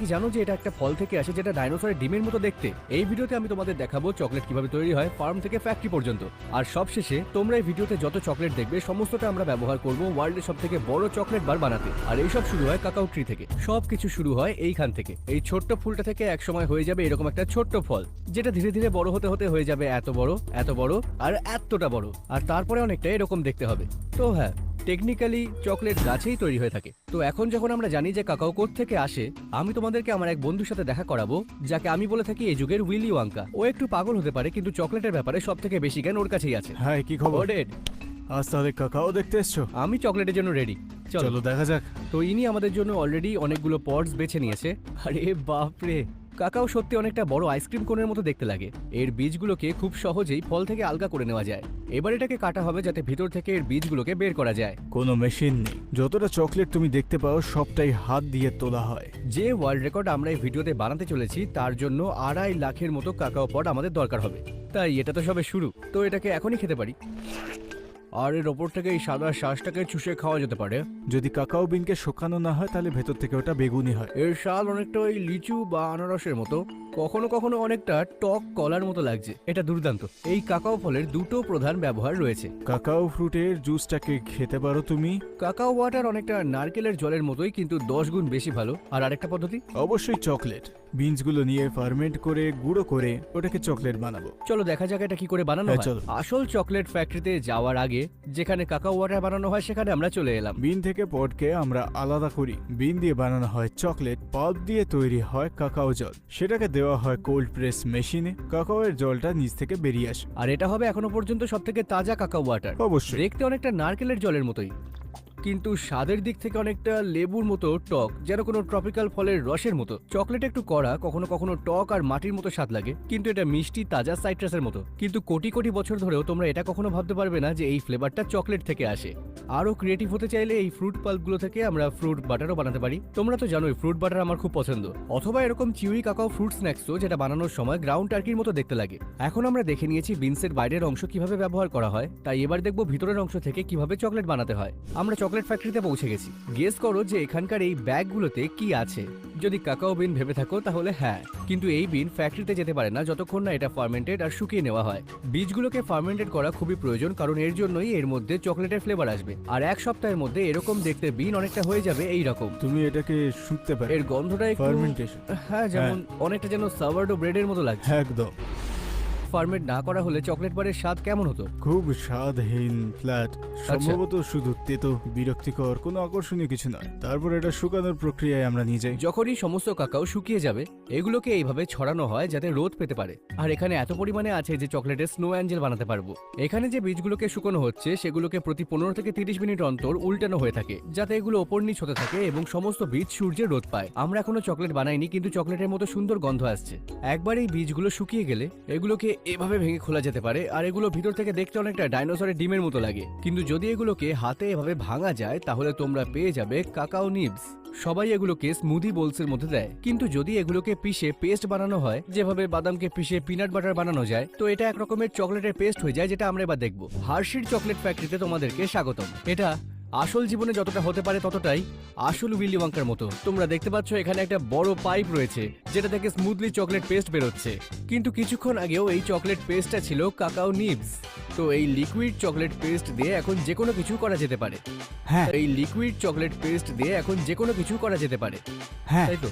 কি জানো যে এটা একটা ফল থেকে আসে যেটা ডাইনোসরের ডিমের মতো দেখতে? এই ভিডিওতে আমি তোমাদের দেখাবো চকলেট কীভাবে তৈরি হয় ফার্ম থেকে ফ্যাক্টরি পর্যন্ত। আর সবশেষে, তোমরা এই ভিডিওতে যত চকলেট দেখবে, সমস্তটা আমরা ব্যবহার করব ওয়ার্ল্ডের সব থেকে বড় চকলেট বার বানাতে। আর এইসব শুরু হয় কাকাও ট্রি থেকে। সব কিছু শুরু হয় এইখান থেকে। এই ছোট্ট ফুলটা থেকে এক সময় হয়ে যাবে এরকম একটা ছোট্ট ফল, যেটা ধীরে ধীরে বড় হতে হতে হয়ে যাবে এত বড় এত বড়, আর এতটা বড়। আর তারপরে অনেকটা এরকম দেখতে হবে। তো হ্যাঁ টেকনিক্যালি চকলেট গাছেই তৈরি হয়ে থাকে। তো এখন যখন আমরা জানি যে কাকাও কোথ থেকে আসে আমি তোমাদেরকে আমার এক বন্ধুর সাথে দেখা করাবো যাকে আমি বলে থাকি এই যুগের উইলি ওয়াঙ্কা। ও একটু পাগল হতে পারে কিন্তু চকলেটের ব্যাপারে সব থেকে বেশি জ্ঞান ওর কাছেই আছে। হ্যাঁ কি খবর? ওডেড আজ তাহলে কাকাও দেখতে এসছো? আমি চকলেটের জন্য রেডি চলো। চলো দেখা যাক। তো ইনি আমাদের জন্য অলরেডি অনেকগুলো পটস বেছে নিয়েছে। আরে বাপরে! কাকাও সত্যি অনেকটা বড় আইসক্রিম কোনের মতো দেখতে লাগে। এর বীজগুলোকে খুব সহজেই ফল থেকে আলগা করে নেওয়া যায়। এবার এটাকে কাটা হবে যাতে ভিতর থেকে এর বীজগুলোকে বের করা যায়। কোনো মেশিন নেই। যতটা চকলেট তুমি দেখতে পাও সবটাই হাত দিয়ে তোলা হয়। যে ওয়ার্ল্ড রেকর্ড আমরা এই ভিডিওতে বানাতে চলেছি তার জন্য আড়াই লাখের মতো কাকাও পট আমাদের দরকার হবে। তাই এটা তো সবে শুরু। তো এটাকে এখনই খেতে পারি। আর এর ওপর থেকে এই সাদা শ্বাসটাকে চুষে খাওয়া যেতে পারে। যদি কাকাও বিনকে শুকানো না হয় তাহলে ভেতর থেকে ওটা বেগুনি হয়। এর স্বাদ অনেকটা ওই লিচু বা আনারসের মতো। কখনো কখনো অনেকটা টক কলার মতো লাগছে। এটা দুর্দান্ত। এই কাকাও ফলের দুটো প্রধান ব্যবহার রয়েছে। কাকাও ফ্রুটের জুসটাকে খেতে পারো তুমি? কাকাও ওয়াটার অনেকটা নারকেলের জলের মতোই কিন্তু দশ গুণ বেশি ভালো। আর আরেকটা পদ্ধতি? অবশ্যই চকলেট। বিনসগুলো নিয়ে ফার্মেন্ট করে গুঁড়ো করে ওটাকে চকলেট বানাবো। চলো দেখা যাক এটা কি করে বানানো হ্যাঁ, হয়। চলো। আসল চকলেট ফ্যাক্টরিতে যাওয়ার আগে যেখানে কাকাও ওয়াটার বানানো হয় সেখানে আমরা চলে এলাম। বিন থেকে পটকে আমরা আলাদা করি। বিন দিয়ে বানানো হয় চকলেট পাল্প দিয়ে তৈরি হয় কাকাও জল। সেটাকে দেওয়া হয় কোল্ড প্রেস মেশিনে কাকাওয়ের জলটা নিচ থেকে বেরিয়ে আসে। আর এটা হবে এখনও পর্যন্ত সব থেকে তাজা কাকাও ওয়াটার অবশ্যই। দেখতে অনেকটা নারকেলের জলের মতোই। কিন্তু স্বাদের দিক থেকে অনেকটা লেবুর মতো টক, যেন কোনো ট্রপিক্যাল ফলের রসের মতো। চকলেট একটু কড়া, কখনো কখনো টক আর মাটির মতো স্বাদ লাগে, কিন্তু এটা মিষ্টি, তাজা সাইট্রাসের মতো। কিন্তু কোটি কোটি বছর ধরেও তোমরা এটা কখনো ভাবতে পারবে না যে এই ফ্লেভারটা চকলেট থেকে আসে। আরও ক্রিয়েটিভ হতে চাইলে এই ফ্রুট পাল্পগুলো থেকে আমরা ফ্রুট বাটারও বানাতে পারি। তোমরা তো জানোই ফ্রুট বাটার আমার খুব পছন্দ। অথবা এরকম চিউই কাকাও ফ্রুট স্ন্যাক্সও যেটা বানানোর সময় গ্রাউন্ড টার্কির মতো দেখতে লাগে। এখন আমরা দেখে নিয়েছি বিনসের বাইরের অংশ কীভাবে ব্যবহার করা হয়, তাই এবার দেখব ভিতরের অংশ থেকে কীভাবে চকলেট বানাতে হয়। আমরা ফ্যাক্টরিতে পৌঁছে গেছি। গেস করো যে এখানকার এই ব্যাগগুলোতে কি আছে। যদি কাকাও বিন ভেবে থাকো তাহলে হ্যাঁ। কিন্তু এই বিন ফ্যাক্টরিতে যেতে পারে না যতক্ষণ না এটা ফার্মেন্টেড আর শুকিয়ে নেওয়া হয়। বীজগুলোকে ফার্মেন্টেড করা খুবই প্রয়োজন কারণ এর জন্যই এর মধ্যে চকলেটের ফ্লেভার আসবে। আর এক সপ্তাহের মধ্যে এরকম দেখতে বিন অনেকটা হয়ে যাবে এই রকম তুমি এটাকে শুকতে পারো। এর গন্ধটা একটু ফার্মেন্টেশন হ্যাঁ যেমন অনেকটা যেন সাভার্ডো ব্রেডের মতো লাগছে। একদম। ফার্মেন্ট না করা হলে চকলেট বারের স্বাদ কেমন হতো? খুব স্বাদহীন ফ্ল্যাট আচ্ছা। সম্ভবত শুধু তেতো বিরক্তিকর কোনো আকর্ষণীয় কিছু নয়। তারপর এটা শুকানোর প্রক্রিয়ায় আমরা নিয়ে যাই। যখনই সমস্ত কাকাও শুকিয়ে যাবে এগুলোকে এইভাবে ছড়ানো হয় যাতে রোদ পেতে পারে। আর এখানে এত পরিমাণে আছে যে চকলেটের স্নো অ্যাঞ্জেল বানাতে পারব। এখানে যে বীজগুলোকে শুকানো হচ্ছে সেগুলোকে প্রতি পনেরো থেকে তিরিশ মিনিট অন্তর উল্টানো হয়ে থাকে যাতে এগুলো ওপর নিচ হতে থাকে এবং সমস্ত বীজ সূর্যের রোদ পায়। আমরা এখনও চকলেট বানাইনি কিন্তু চকলেটের মতো সুন্দর গন্ধ আসছে। একবার এই বীজগুলো শুকিয়ে গেলে এগুলোকে এভাবে ভেঙে খোলা যেতে পারে, আর এগুলো ভিতর থেকে দেখতে অনেকটা ডাইনোসরের ডিমের মতো লাগে। কিন্তু যদি এগুলোকে হাতে এভাবে ভাঙা যায়, তাহলে তোমরা পেয়ে যাবে কাকাও নিবস সবাই এগুলোকে স্মুদি বোলসের মধ্যে দেয়। কিন্তু যদি এগুলোকে পিষে পেস্ট বানানো হয়, যেভাবে বাদামকে পিষে পিনাট বাটার বানানো যায়, তো এটা এক রকমের চকলেটের পেস্ট হয়ে যায়, যেটা আমরা এবার দেখব। হার্শির চকলেট ফ্যাক্টরিতে তোমাদেরকে স্বাগতম। এটা আসল জীবনে যতটা হতে পারে ততটাই আসল উইলি ওয়াঙ্কার মতো। তোমরা দেখতে পাচ্ছ এখানে একটা বড় পাইপ রয়েছে যেটা থেকে স্মুথলি চকলেট পেস্ট বেরোচ্ছে। কিন্তু কিছুক্ষণ আগেও এই চকলেট পেস্টটা ছিল কাকাও নিবস তো এই লিকুইড চকলেট পেস্ট দিয়ে এখন যে কোনো কিছু করা যেতে পারে। হ্যাঁ। এই লিকুইড চকলেট পেস্ট দিয়ে এখন যে কোনো কিছু করা যেতে পারে। হ্যাঁ। তাই তো?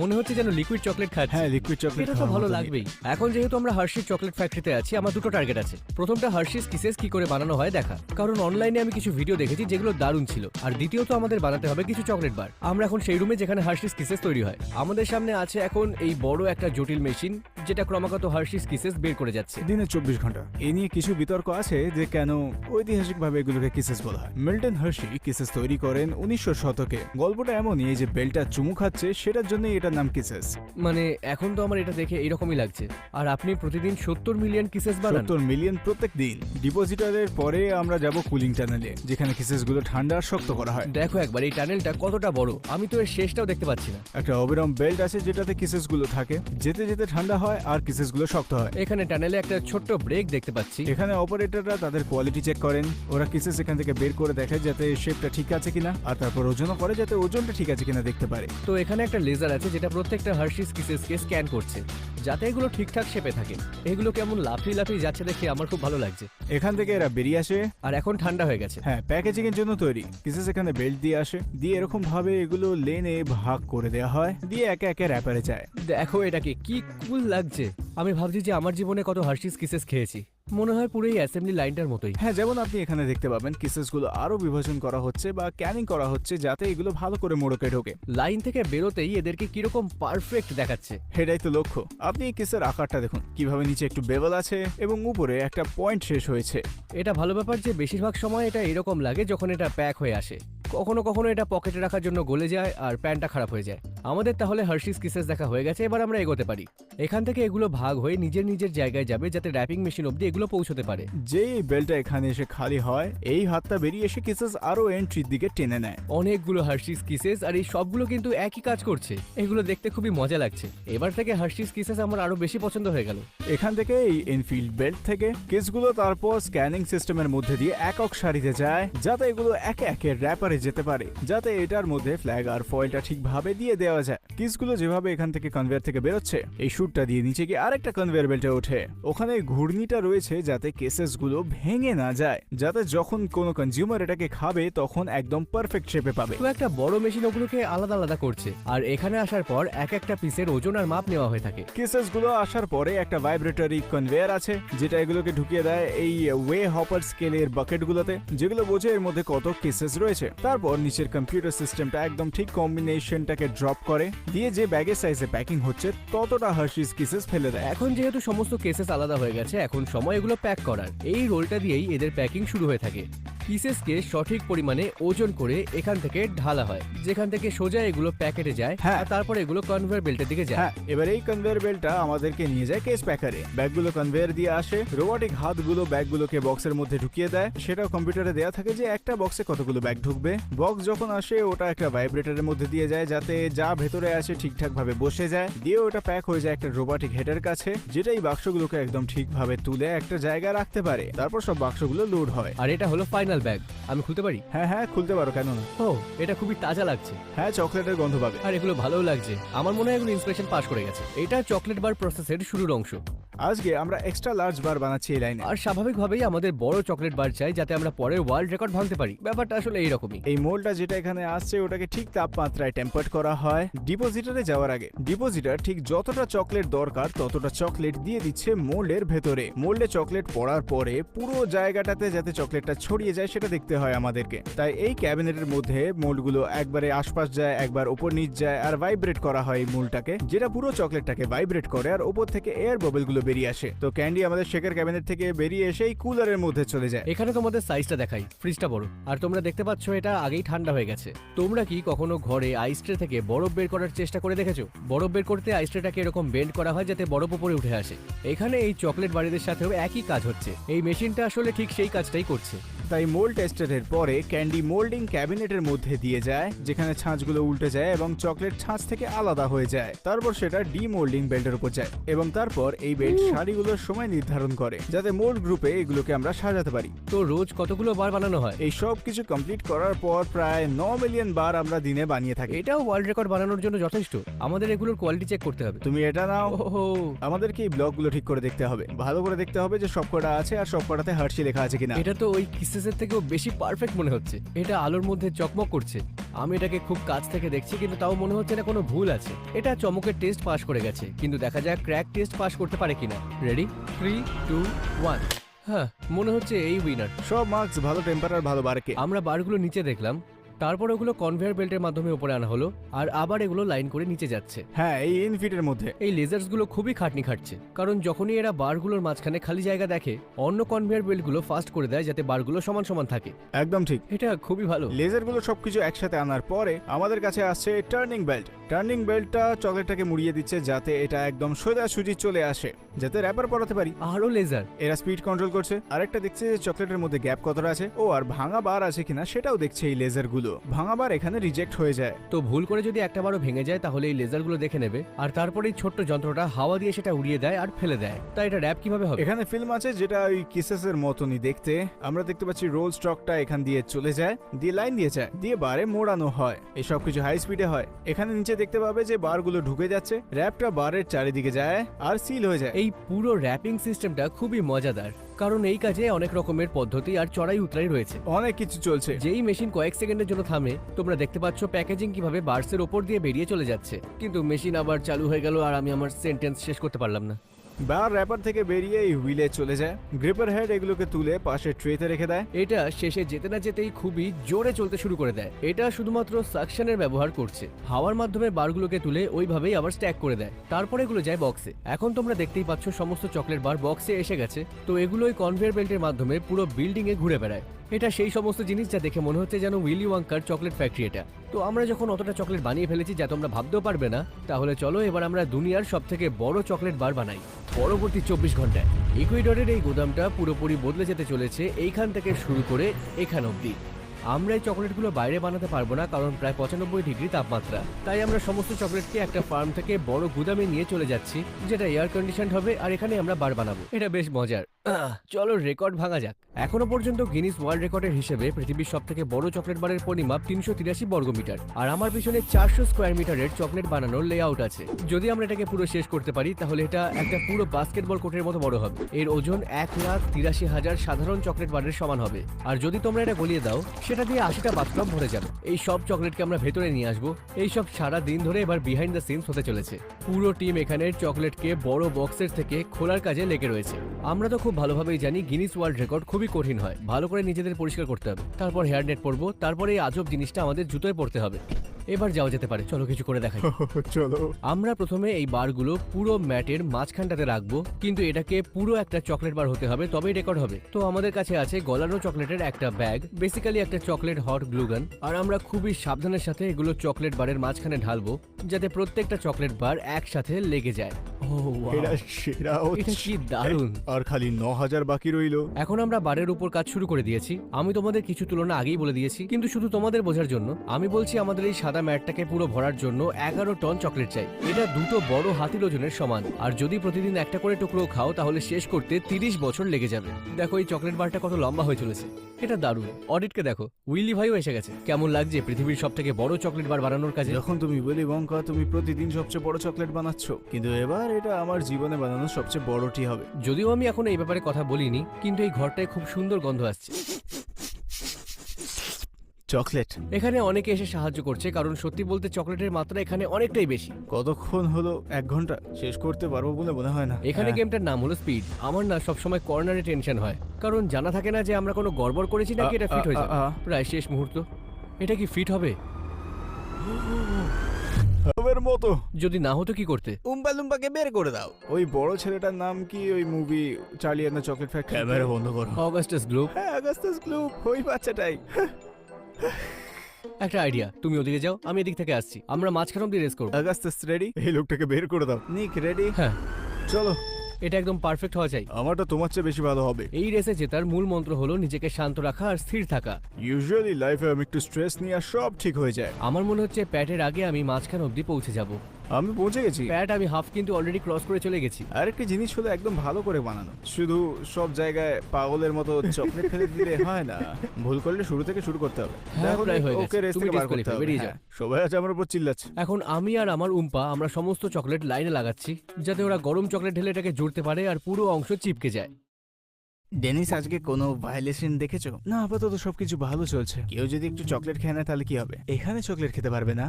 মনে হচ্ছে যেন লিকুইড চকলেট খাচ্ছি। হ্যাঁ লিকুইড চকলেট এটা তো ভালো লাগবেই। এখন যেহেতু আমরা হার্শির চকলেট ফ্যাক্টরিতে আছি আমার দুটো টার্গেট আছে। প্রথমটা হার্শিস কিসেস কি করে বানানো হয় দেখা। কারণ অনলাইনে আমি কিছু ভিডিও দেখেছি যেগুলো দারুণ ছিল। আর দ্বিতীয়ত আমাদের বানাতে হবে কিছু চকলেট বার আমরা এখন সেই রুমে যেখানে হার্শিস কিসেস তৈরি হয়। আমাদের সামনে আছে এখন এই বড় একটা জটিল মেশিন যেটা ক্রমাগত হার্শিস কিসেস বের করে যাচ্ছে। দিনে চব্বিশ ঘণ্টা। এ নিয়ে কিছু বিতর্ক আছে যে কেন ঐতিহাসিকভাবে এগুলোকে কিসেস বলা হয়। মিল্টন হার্শি কিসেস তৈরি করেন উনিশশো শতকে। গল্পটা এমনই এই যে বেলটা চুমু খাচ্ছে সেটার জন্য এটার নাম কিসেস মানে এখন তো আমার এটা দেখে এরকমই লাগছে। আর আপনি প্রতিদিন সত্তর মিলিয়ন কিসেস বানান। সত্তর মিলিয়ন প্রত্যেক দিন। ডিপোজিটারের পরে আমরা যাব কুলিং টানেলে যেখানে কিসেসগুলো ঠান্ডা আর শক্ত করা হয়। দেখো একবার এই টানেলটা কতটা বড়? আমি তো এর শেষটাও দেখতে পাচ্ছি না। একটা অবিরাম বেল্ট আছে যেটাতে কিসেসগুলো থাকে। যেতে যেতে ঠান্ডা হয় হয় আর কিসেসগুলো শক্ত হয়। এখানে টানেলে একটা ছোট্ট ব্রেক দেখতে পাচ্ছি। এখানে অপারেটররা তাদের কোয়ালিটি চেক করেন। ওরা কিসেস এখান থেকে বের করে দেখে যাতে শেপটা ঠিক আছে কিনা আর তারপর ওজনও করে যাতে ওজনটা ঠিক আছে কিনা দেখতে পারে। তো এখানে একটা লেজার আছে যেটা প্রত্যেকটা হার্শিস কিসেসকে স্ক্যান করছে যাতে এগুলো ঠিকঠাক শেপে থাকে। এগুলো কেমন লাফিয়ে লাফিয়ে যাচ্ছে দেখে আমার খুব ভালো লাগছে। এখান থেকে এরা বেরিয়ে আসে। আর এখন ঠান্ডা হয়ে গেছে। হ্যাঁ প্যাকেজিং এর জন্য তৈরি। কিসেস এখানে বেল্ট দিয়ে আসে। দিয়ে এরকম ভাবে এগুলো লেনে ভাগ করে দেওয়া হয়। দিয়ে একে একে র্যাপারে যায়। দেখো এটাকে কি কুল লাগছে। আমি ভাবছি যে আমার জীবনে কত হার্শিস কিসেস খেয়েছি। মনে হয় পুরো এই অ্যাসেম্বলি লাইনটার মতোই। হ্যাঁ যেমন আপনি এখানে দেখতে পাবেন কিসেসগুলো আরও বিভাজন করা হচ্ছে বা ক্যানিং করা হচ্ছে যাতে এগুলো ভালো করে মোড়কে ঢোকে। লাইন থেকে বেরোতেই এদেরকে কীরকম পারফেক্ট দেখাচ্ছে। এটাই তো লক্ষ্য। আপনি এই কিসের আকারটা দেখুন কীভাবে নিচে একটু বেবল আছে এবং উপরে একটা পয়েন্ট শেষ হয়েছে। এটা ভালো ব্যাপার যে বেশিরভাগ সময় এটা এরকম লাগে যখন এটা প্যাক হয়ে আসে। কখনো কখনো এটা পকেটে রাখার জন্য গলে যায় আর প্যান্টটা খারাপ হয়ে যায়। আমাদের তাহলে হার্শিস কিসেস দেখা হয়ে গেছে এবার আমরা এগোতে পারি। এখান থেকে এগুলো ভাগ হয়ে নিজের নিজের জায়গায় যাবে যাতে র্যাপিং মেশিন অবধি এগুলো পৌঁছতে পারে। যেই এই বেলটা এখানে এসে খালি হয় এই হাতটা বেরিয়ে এসে কিসেস আরও এন্ট্রির দিকে টেনে নেয়। অনেকগুলো হার্শিস কিসেস আর এই সবগুলো কিন্তু একই কাজ করছে। এগুলো দেখতে খুবই মজা লাগছে। এবার থেকে হার্শিস কিসেস আমার আরও বেশি পছন্দ হয়ে গেল। এখান থেকে এই এনফিল্ড বেল্ট থেকে কেসগুলো তারপর স্ক্যানিং সিস্টেমের মধ্যে দিয়ে একক সারিতে যায় যাতে এগুলো একে একে র্যাপারে যেতে পারে যাতে এটার মধ্যে ফ্ল্যাগ আর ফয়েলটা ঠিকভাবে দিয়ে দেওয়া যায়। কিসগুলো যেভাবে এখান থেকে কনভেয়ার থেকে বেরোচ্ছে এই শুটটা দিয়ে নিচে গিয়ে আরেকটা কনভেয়ার বেল্টে ওঠে। ওখানে ঘূর্ণিটা রয়েছে যাতে কেসেসগুলো ভেঙে না যায়। যাতে যখন কোনো কনজিউমার এটাকে খাবে তখন একদম পারফেক্ট শেপে পাবে। তো একটা বড় মেশিন ওগুলোকে আলাদা আলাদা করছে। আর এখানে আসার পর এক একটা পিসের ওজন আর মাপ নেওয়া হয়ে থাকে। কেসেসগুলো আসার পরে একটা ভাইব্রেটরি কনভেয়ার আছে যেটা এগুলোকে ঢুকিয়ে দেয় এই ওয়ে হপার স্কেলের বাকেট গুলোতে যেগুলো বোঝে এর মধ্যে কত কেসেস রয়েছে। তারপর নিচের কম্পিউটার সিস্টেমটা একদম ঠিক কম্বিনেশনটাকে ড্রপ করে। দিয়ে যে ব্যাগের সাইজে প্যাকিং হচ্ছে, ততটা হার্শিস কিসেস ফেলে দেয়। এখন যেহেতু সমস্ত কেসেস আলাদা হয়ে গেছে, এখন সময় এগুলো প্যাক করার। এই রোলটা দিয়েই এদের প্যাকিং শুরু হয়ে থাকে। পিসেসকে সঠিক পরিমাণে ওজন করে এখান থেকে ঢালা হয়। যেখান থেকে সোজা এগুলো প্যাকেটে যায় হ্যাঁ। আর তারপর এগুলো কনভেয়ার বেল্টের দিকে যায়। হ্যাঁ এবার এই কনভেয়ার বেল্টটা আমাদেরকে নিয়ে যায় কেস প্যাকারে ব্যাগগুলো কনভেয়ার দিয়ে আসে রোবোটিক হাতগুলো ব্যাগগুলোকে বক্সের মধ্যে ঢুকিয়ে দেয়। সেটাও কম্পিউটারে দেওয়া থাকে যে একটা বক্সে কতগুলো ব্যাগ ঢুকবে। বক্স যখন আসে ওটা একটা ভাইব্রেটরের মধ্যে দিয়ে যায় যাতে যা ভেতরে আসে ঠিকঠাক ভাবে বসে যায়। দিয়ে ওটা প্যাক হয়ে যায় একটা রোবোটিক হেডের কাছে যেটা এই বাক্সগুলোকে একদম ঠিকভাবে তুলে একটা জায়গায় রাখতে পারে। তারপর সব বাক্সগুলো লোড হয়। আর এটা হলো ফাইনাল ব্যাগ আমি খুলতে পারি? হ্যাঁ হ্যাঁ খুলতে পারো কেন না? ও এটা খুবই তাজা লাগছে। হ্যাঁ চকলেটের গন্ধ পাবে। আর এগুলো ভালোও লাগছে। আমার মনে হয় এগুলো ইন্সপেকশন পাস করে গেছে। এটা চকলেট বার প্রসেসের শুরুর অংশ। আজকে আমরা এক্সট্রা লার্জ বার বানাচ্ছি এই লাইনে আর স্বাভাবিকভাবেই আমাদের বড় চকলেট বার চাই যাতে আমরা পরে ওয়ার্ল্ড রেকর্ড ভাঙতে পারি। ব্যাপারটা আসলে এইরকমই। এই মোলটা যেটা এখানে আসছে ওটাকে ঠিক তাপমাত্রায় টেম্পার্ড করা হয় ডিপোজিটারে যাওয়ার আগে। ডিপোজিটার ঠিক যতটা চকলেট দরকার ততটা চকলেট দিয়ে দিচ্ছে মোল্ডের ভেতরে। মোল্ডে চকলেট পড়ার পরে পুরো জায়গাটাতে যাতে চকলেটটা ছড়িয়ে যায় সেটা দেখতে হয় আমাদেরকে। তাই এই ক্যাবিনেটের মধ্যে মোল্ডগুলো একবারে আশপাশ যায় একবার উপর নিচ যায় আর ভাইব্রেট করা হয় এই মোলটাকে যেটা পুরো চকলেটটাকে ভাইব্রেট করে আর উপর থেকে এয়ার বাবলগুলো বেরিয়ে আসে। তো ক্যান্ডি আমাদের শেখের ক্যাবিনেট থেকে বেরিয়ে এসে এই কুলারের মধ্যে চলে যায়। এখানে তোমাদের সাইজটা দেখাই ফ্রিজটা বড়। আর তোমরা দেখতে পাচ্ছ এটা আগেই ঠান্ডা হয়ে গেছে। তোমরা কি কখনো ঘরে আইস ট্রে থেকে বরফ বের করার চেষ্টা করে দেখেছ? বরফ বের করতে আইস ট্রেটাকে এরকম বেন্ড করা হয় যাতে বরফ উপরে উঠে আসে। এখানে এই চকলেট বাড়িদের সাথেও একই কাজ হচ্ছে। এই মেশিনটা আসলে ঠিক সেই কাজটাই করছে। তাই মোল্ড টেস্টারের পরে ক্যান্ডি মোল্ডিং ক্যাবিনেটের মধ্যে দিয়ে যায় যেখানে ছাঁচগুলো উল্টে যায় এবং চকলেট ছাঁচ থেকে আলাদা হয়ে যায়। তারপর সেটা ডিমোল্ডিং বেল্টের উপর যায় এবং তারপর এই বেল্ট শাড়িগুলোর সময় নির্ধারণ করে যাতে মোল্ড গ্রুপে এগুলোকে আমরা সাজাতে পারি। তো রোজ কতগুলো বার বানানো হয়? এই সব কিছু কমপ্লিট করার পর প্রায় ন মিলিয়ন বার আমরা দিনে বানিয়ে থাকি। এটাও ওয়ার্ল্ড রেকর্ড বানানোর জন্য যথেষ্ট। আমাদের এগুলোর কোয়ালিটি চেক করতে হবে। তুমি এটা নাও। ওহো। আমাদেরকে এই ব্লগগুলো ঠিক করে দেখতে হবে। ভালো করে দেখতে হবে যে সবকটা আছে আর সবকটাতে হার্সি লেখা আছে কিনা। এটা তো ওই কিসেসের থেকেও বেশি পারফেক্ট মনে হচ্ছে। এটা আলোর মধ্যে চকমক করছে। আমি এটাকে খুব কাছ থেকে দেখছি কিন্তু তাও মনে হচ্ছে না কোনো ভুল আছে। এটা চমকের টেস্ট পাশ করে গেছে কিন্তু দেখা যাক ক্র্যাক টেস্ট পাশ করতে পারে কিনা। রেডি থ্রি টু ওয়ান হ্যাঁ মনে হচ্ছে এই উইনার সব মার্কস ভালো টেম্পার আর ভালো বারকে আমরা বারগুলো নিচে দেখলাম। তারপর ওগুলো কনভেয়ার বেল্টের মাধ্যমে উপরে আনা হলো আর আবার এগুলো লাইন করে নিচে যাচ্ছে। হ্যাঁ এই ইনফিটের মধ্যে। এই লেজার্সগুলো খুবই খাটনি খাটছে কারণ যখনই এরা বারগুলোর মাঝখানে খালি জায়গা দেখে অন্য কনভেয়ার বেল্টগুলো ফাস্ট করে দেয় যাতে বারগুলো সমান সমান থাকে। একদম ঠিক। এটা খুবই ভালো। লেজারগুলো সবকিছু একসাথে আনার পরে আমাদের কাছে আসছে টার্নিং বেল্ট টার্নিং বেল্টটা চকলেটটাকে মুড়িয়ে দিচ্ছে যাতে এটা একদম সোজা সুজি চলে আসে যাতে র্যাপার পরাতে পারি। আরও লেজার এরা স্পিড কন্ট্রোল করছে। আরেকটা দেখছে যে চকলেটের মধ্যে গ্যাপ কতটা আছে ও আর ভাঙা বার আছে কিনা সেটাও দেখছে এই লেজারগুলো ভাঙাবার এখানে রিজেক্ট হয়ে যায়। তো ভুল করে যদি একটা বারও ভেঙে যায় তাহলে এই লেজারগুলো দেখে নেবে। আর তারপরে এই ছোট্ট যন্ত্রটা হাওয়া দিয়ে সেটা উড়িয়ে দেয় আর ফেলে দেয়। তাই এটা র্যাপ কীভাবে হবে? এখানে ফিল্ম আছে যেটা ওই কিসেসের মতনই দেখতে। আমরা দেখতে পাচ্ছি রোল স্টকটা এখান দিয়ে চলে যায় দিয়ে লাইন দিয়ে যায় দিয়ে বারে মোড়ানো হয়। এই কিছু হাই স্পিডে হয়। এখানে নিচে দেখতে পাবে যে বারগুলো ঢুকে যাচ্ছে। র্যাপটা বারের চারিদিকে যায় আর সিল হয়ে যায়। এই পুরো র্যাপিং সিস্টেমটা খুবই মজাদার। কারণ এই কাজে অনেক রকমের পদ্ধতি আর চড়াই উতরাই রয়েছে। অনেক কিছু চলছে। যেই মেশিন কয়েক সেকেন্ডের জন্য থামে তোমরা দেখতে পাচ্ছ প্যাকেজিং কীভাবে বার্সের ওপর দিয়ে বেরিয়ে চলে যাচ্ছে। কিন্তু মেশিন আবার চালু হয়ে গেল আর আমি আমার সেন্টেন্স শেষ করতে পারলাম না। বার র্যাপার থেকে বেরিয়ে এই হুইলে চলে যায়। গ্রিপার হেড এগুলোকে তুলে পাশে ট্রেতে রেখে দেয়। এটা শেষে যেতে না যেতেই খুবই জোরে চলতে শুরু করে দেয়। এটা শুধুমাত্র সাকশনের ব্যবহার করছে। হাওয়ার মাধ্যমে বারগুলোকে তুলে ওইভাবেই আবার স্ট্যাক করে দেয়। তারপরে এগুলো যায় বক্সে। এখন তোমরা দেখতেই পাচ্ছ সমস্ত চকলেট বার বক্সে এসে গেছে। তো এগুলোই কনভেয়ার বেল্টের মাধ্যমে পুরো বিল্ডিংয়ে ঘুরে বেড়ায়। এটা সেই সমস্ত জিনিস যা দেখে মনে হচ্ছে যেন উইলি ওয়াঙ্কার চকলেট ফ্যাক্টরি এটা। তো আমরা যখন অতটা চকলেট বানিয়ে ফেলেছি যা তোমরা ভাবতেও পারবে না, তাহলে চলো এবার আমরা দুনিয়ার সব থেকে বড় চকলেট বার বানাই। পরবর্তী চব্বিশ ঘন্টায়। ইকুইডরের এই গোদামটা পুরোপুরি বদলে যেতে চলেছে এইখান থেকে শুরু করে এখান অবধি। আমরা এই চকলেটগুলো বাইরে বানাতে পারব না, কারণ প্রায় পঁচানব্বই ডিগ্রি তাপমাত্রা। তাই আমরা সমস্ত চকলেটকে একটা ফার্ম থেকে বড় গুদামে নিয়ে চলে যাচ্ছি, যেটা এয়ার কন্ডিশন হবে আর এখানে আমরা বার বানাবো। এটা বেশ মজার। চলো রেকর্ড ভাঙা যাক। এখনও পর্যন্ত গিনিস ওয়ার্ল্ড রেকর্ডের হিসেবে পৃথিবীর সব থেকে বড় চকলেট বারের পরিমাপ তিনশো তিরাশি বর্গমিটার। আর আমার পিছনে চারশো স্কোয়ার মিটারের চকলেট বানানোর লেআউট আছে। যদি আমরা এটাকে পুরো শেষ করতে পারি, তাহলে এটা একটা পুরো বাস্কেটবল কোর্টের মতো বড় হবে। এর ওজন এক লাখ তিরাশি হাজার সাধারণ চকলেট বারের সমান হবে। আর যদি তোমরা এটা গলিয়ে দাও সেটা দিয়ে আশিটা বাথরুম ভরে যাবে। এই সব চকলেটকে আমরা ভেতরে নিয়ে আসব। এই সব সারা দিন ধরে এবার বিহাইন্ড দ্য সিনস হতে চলেছে। পুরো টিম এখানে চকলেটকে বড় বক্সের থেকে খোলার কাজে লেগে রয়েছে। আমরা তো খুব ভালোভাবেই জানি গিনিস ওয়ার্ল্ড রেকর্ড খুবই কঠিন হয়। ভালো করে নিজেদের পরিষ্কার করতে হবে। তারপর হেয়ার নেট পরবো, তারপর এই আজব জিনিসটা আমাদের জুতোয় পড়তে হবে। এবার যাওয়া যেতে পারে। চলো কিছু করে দেখাই। চলো। আমরা প্রথমে এই বারগুলো পুরো ম্যাটের মাঝখানটাতে রাখব কিন্তু এটাকে পুরো একটা চকলেট বার হতে হবে তবেই রেকর্ড হবে। তো আমাদের কাছে আছে গলানো চকলেটের একটা ব্যাগ বেসিক্যালি একটা চকলেট হট গ্লুগান আর আমরা খুবই সাবধানের সাথে এগুলো চকলেট বারের মাঝখানে ঢালবো যাতে প্রত্যেকটা চকলেট বার একসাথে লেগে যায়। এটা সেরা এটা কি দারুণ। আর খালি ন হাজার বাকি রইল। এখন আমরা বারের উপর কাজ শুরু করে দিয়েছি। আমি তোমাদের কিছু তুলনা আগেই বলে দিয়েছি কিন্তু শুধু তোমাদের বোঝার জন্য। আমি বলছি আমাদের এই সাদা ম্যাটটাকে পুরো ভরার জন্য এগারো টন চকলেট চাই। এটা দুটো বড় হাতির ওজনের সমান। আর যদি প্রতিদিন একটা করে টুকরো খাও তাহলে শেষ করতে তিরিশ বছর লেগে যাবে। দেখো এই চকলেট বারটা কত লম্বা হয়ে চলেছে। এটা দারুণ। অডিটকে দেখো। উইলি ভাইও এসে গেছে। কেমন লাগছে পৃথিবীর সব থেকে বড় চকলেট বার বানানোর কাজে? যখন তুমি বলি বঙ্কা তুমি প্রতিদিন সবচেয়ে বড় চকলেট বানাচ্ছ। কিন্তু এবার এটা আমার জীবনে বানানো সবচেয়ে বড়টি হবে। যদিও আমি এখন এই ব্যাপারে কথা বলিনি কিন্তু এই ঘরটায় খুব সুন্দর গন্ধ আসছে। চকলেট। এখানে অনেকে এসে সাহায্য করছে কারণ সত্যি বলতে চকলেটের মাত্রা এখানে অনেকটাই বেশি। কতক্ষণ হলো? এক ঘণ্টা। শেষ করতে পারব বলে মনে হয় না। এখানে হ্যাঁ। গেমটার নাম হলো স্পিড। আমার না সবসময় কর্নারে টেনশন হয়। কারণ জানা থাকে না যে আমরা কোনো গড়বড় করেছি নাকি এটা ফিট হয়ে যাবে আ, আ, আ। প্রায় শেষ মুহূর্ত। এটা কি ফিট হবে? হাবের মতো। যদি না হতো কি করতে? উম্পা লুম্পাকে বের করে দাও। ওই বড় ছেলেটার নাম কি ওই movie Charlie and the chocolate factory camera বন্ধ করো। অগাস্টাস গ্লোব হ্যাঁ অগাস্টাস গ্লুপ ওই বাচ্চাটাই। একটা আইডিয়া তুমি ওদিকে যাও আমি এদিক থেকে আসছি। আমরা মাঝখান অব্দি রেস করব। রেডি এই লোকটাকে বের করে দাও। নিক রেডি হ্যাঁ। চলো। এটা একদম পারফেক্ট হওয়া চাই। আমারটা তোমার চেয়ে বেশি ভালো হবে। এই রেসে জেতার মূল মন্ত্র হলো নিজেকে শান্ত রাখা আর স্থির থাকা। ইউজুয়ালি লাইফে আমি একটু স্ট্রেস নিয়ে আর সব ঠিক হয়ে যায়। আমার মনে হচ্ছে প্যাটের আগে আমি মাঝখান অব্দি পৌঁছে যাব। আমি পৌঁছে গেছি। প্যাট আমি হাফ কিন্তু অলরেডি ক্রস করে চলে গেছি। আরেকটি জিনিস হলো একদম ভালো করে বানানো। শুধু সব জায়গায় পাগলের মতো চকলেট ফেলে দিলে হয় না। ভুল করলে শুরু থেকে শুরু করতে হবে। হ্যাঁ, দেখো প্রায় হয়ে ওকে গেছে। রেস তুমি থেকে বার করতে disqualify, হবে। বেরিয়ে হ্যাঁ, সবাই আজ আমার উপর চিল্লাচ্ছে। এখন আমি আর আমার উম্পা আমরা সমস্ত চকলেট লাইনে লাগাচ্ছি যাতে ওরা গরম চকলেট ঢেলে এটাকে জুড়তে পারে আর পুরো অংশ চিপকে যায়। ডেনিস আজকে কোনো ভাইলেশন দেখেছ? না আপাতত সবকিছু ভালো চলছে। কেউ যদি একটু চকলেট খেয়ে নেয় তাহলে কি হবে? এখানে চকলেট খেতে পারবে না।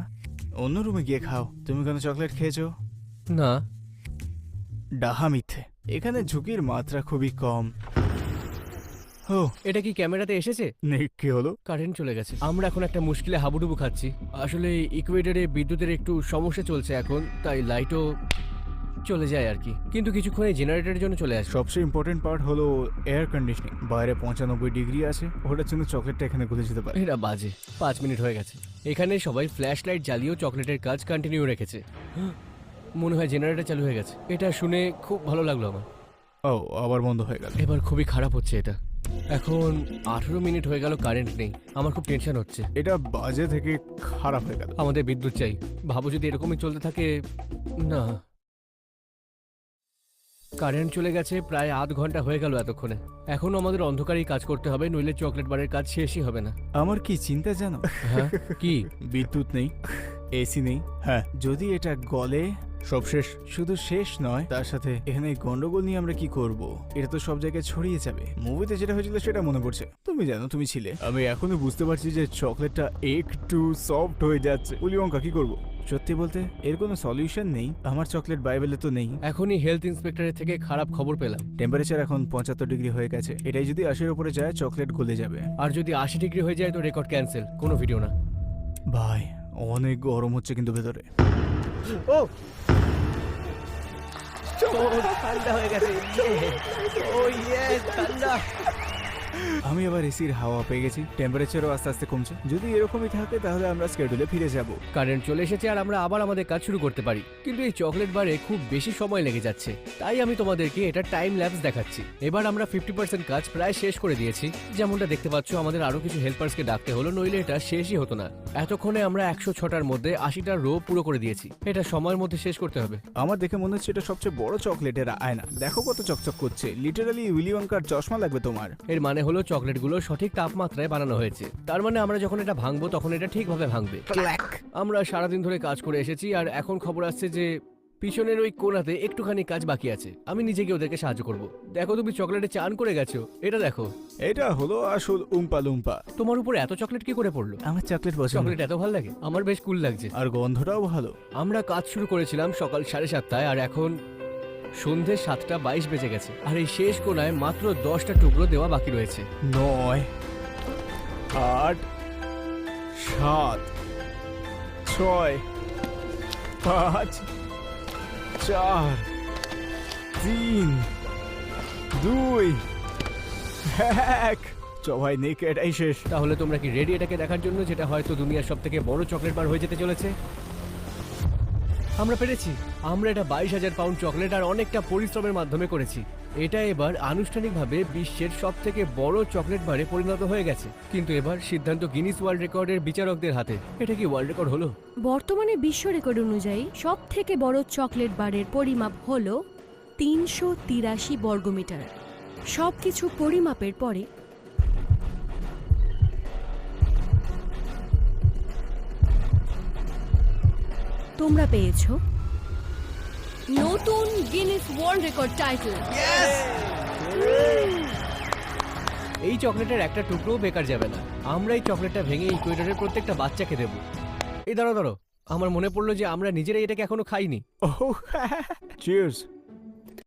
অন্য রুমে গিয়ে খাও। তুমি কোনো চকলেট খেয়েছো? না। ডাহা মিথ্যে। এখানে ঝুঁকির মাত্রা খুবই কম। ও এটা কি ক্যামেরাতে এসেছে? কি হলো? কারেন্ট চলে গেছে। আমরা এখন একটা মুশকিলে হাবুডুবু খাচ্ছি। আসলে ইকুয়েটারে বিদ্যুতের একটু সমস্যা চলছে এখন তাই লাইটও চলে যায় আর কি। কিন্তু কিছুক্ষণে জেনারেটরের জন্য চলে আসে সবচেয়ে ইম্পর্টেন্ট পার্ট হলো এয়ার কন্ডিশনিং বাইরে পঁচানব্বই ডিগ্রি আছে ওটার জন্য চকলেটটা এখানে গলে যেতে পারে। এটা বাজে। পাঁচ মিনিট হয়ে গেছে। এখানে সবাই ফ্ল্যাশ লাইট জ্বালিয়েও চকলেটের কাজ কন্টিনিউ রেখেছে। মনে হয় জেনারেটর চালু হয়ে গেছে। এটা শুনে খুব ভালো লাগল আমার। ও আবার বন্ধ হয়ে গেল। এবার খুবই খারাপ হচ্ছে এটা। এখন আঠেরো মিনিট হয়ে গেল কারেন্ট নেই। আমার খুব টেনশন হচ্ছে। এটা বাজে থেকে খারাপ হয়ে গেল। আমাদের বিদ্যুৎ চাই। ভাবো যদি এরকমই চলতে থাকে না। কারেন্ট চলে গেছে প্রায় আধ ঘণ্টা হয়ে গেল এতক্ষণে। এখনও আমাদের অন্ধকারেই কাজ করতে হবে নইলে চকলেট বারের কাজ শেষই হবে না। আমার কি চিন্তা জানো? হ্যাঁ কি? বিদ্যুৎ নেই এসি নেই। হ্যাঁ। যদি এটা গলে সব শেষ। শুধু শেষ নয় তার সাথে এখানে এই গন্ডগোল নিয়ে আমরা কি করব? এটা তো সব জায়গায় ছড়িয়ে যাবে। মুভিতে যেটা হয়েছিল সেটা মনে পড়ছে। তুমি জানো তুমি ছিলে। আমি এখনও বুঝতে পারছি যে চকলেটটা একটু সফট হয়ে যাচ্ছে। উলিয়ঙ্কা কি করব? সত্যি বলতে এর কোনো সলিউশন নেই। আমার চকলেট বাইবেলে তো নেই। এখনই হেলথ ইন্সপেক্টরের থেকে খারাপ খবর পেলাম। টেম্পারেচার এখন পঁচাত্তর ডিগ্রি হয়ে গেছে। এটাই যদি আশির উপরে যায় চকলেট গলে যাবে। আর যদি আশি ডিগ্রি হয়ে যায় তো রেকর্ড ক্যান্সেল কোনো ভিডিও না। ভাই অনেক গরম হচ্ছে কিন্তু ভেতরে। ও! ঠান্ডা হয়ে গেছে। ও ইয়ে ঠান্ডা। আমি আবার এসির হাওয়া পেয়ে গেছি। টেম্পারেচারও আস্তে আস্তে কমছে। যদি এরকমই থাকে তাহলে আমরা স্কেডিউলে ফিরে যাব। কারেন্ট চলে এসেছে আর আমরা আবার আমাদের কাজ শুরু করতে পারি। কিন্তু এই চকলেট বারে খুব বেশি সময় লেগে যাচ্ছে। তাই আমি তোমাদেরকে এটা টাইম ল্যাপস দেখাচ্ছি। এবার আমরা ফিফটি পার্সেন্ট কাজ প্রায় শেষ করে দিয়েছি। যেমনটা দেখতে পাচ্ছ আমাদের আরও কিছু হেল্পার্সকে ডাকতে হলো নইলে এটা শেষই হতো না। এতক্ষণে আমরা একশো ছটার মধ্যে আশিটা রো পুরো করে দিয়েছি। এটা সময়ের মধ্যে শেষ করতে হবে। আমার দেখে মনে হচ্ছে এটা সবচেয়ে বড় চকলেটের আয়না। দেখো কত চকচক করছে। লিটারালি উইলিয়ঙ্কার চশমা লাগবে তোমার। এর মানে হলো চকলেটগুলো সঠিক তাপমাত্রায় বানানো হয়েছে। তার মানে আমরা যখন এটা ভাঙবো তখন এটা ঠিকভাবে ভাঙবে। আমরা সারাদিন ধরে কাজ করে এসেছি আর এখন খবর আসছে যে পিছনের ওই কোনাতে একটুখানি কাজ বাকি আছে। আমি নিজে গিয়ে ওদেরকে সাহায্য করব। দেখো তুমি চকলেটে চান করে গেছো। এটা দেখো। এটা হলো আসল উম্পা লুম্পা। তোমার উপর এত চকলেট কি করে পড়ল? আমার চকলেট পছন্দ। চকলেট এত ভালো লাগে? আমার বেশ কুল লাগছে। আর গন্ধটাও ভালো। আমরা কাজ শুরু করেছিলাম সকাল সাড়ে সাতটায় আর এখন সন্ধে সাতটা বাইশ বেজে গেছে। আর এই শেষ কোনায় মাত্র দশটা টুকরো দেওয়া বাকি রয়েছে। নয় আট সাত ছয় পাঁচ চার তিন দুই এক। সবাই নেকে এটাই শেষ। তাহলে তোমরা কি রেডি এটাকে দেখার জন্য যেটা হয়তো দুনিয়ার সব থেকে বড় চকলেট বার হয়ে যেতে চলেছে? আমরা পেরেছি। আমরা এটা বাইশ হাজার পাউন্ড চকলেট আর অনেকটা পরিশ্রমের মাধ্যমে করেছি। এটা এবার আনুষ্ঠানিকভাবে বিশ্বের সব থেকে বড় চকলেট বারে পরিণত হয়ে গেছে। কিন্তু এবার সিদ্ধান্ত গিনিস ওয়ার্ল্ড রেকর্ডের বিচারকদের হাতে। এটা কি ওয়ার্ল্ড রেকর্ড হলো? বর্তমানে বিশ্ব রেকর্ড অনুযায়ী সব থেকে বড় চকলেট বারের পরিমাপ হল তিনশো তিরাশি বর্গমিটার। সব কিছু পরিমাপের পরে তোমরা পেয়েছ নতুন গিনেস ওয়ার্ল্ড রেকর্ড টাইটেল এই চকলেটের একটা টুকরোও বেকার যাবে না। আমরা এই চকলেটটা ভেঙে এই কোয়েটারের প্রত্যেকটা বাচ্চাকে দেবো। এই দাঁড়ো দাঁড়ো আমার মনে পড়ল যে আমরা নিজেরাই এটাকে এখনও খাইনি। ও cheers.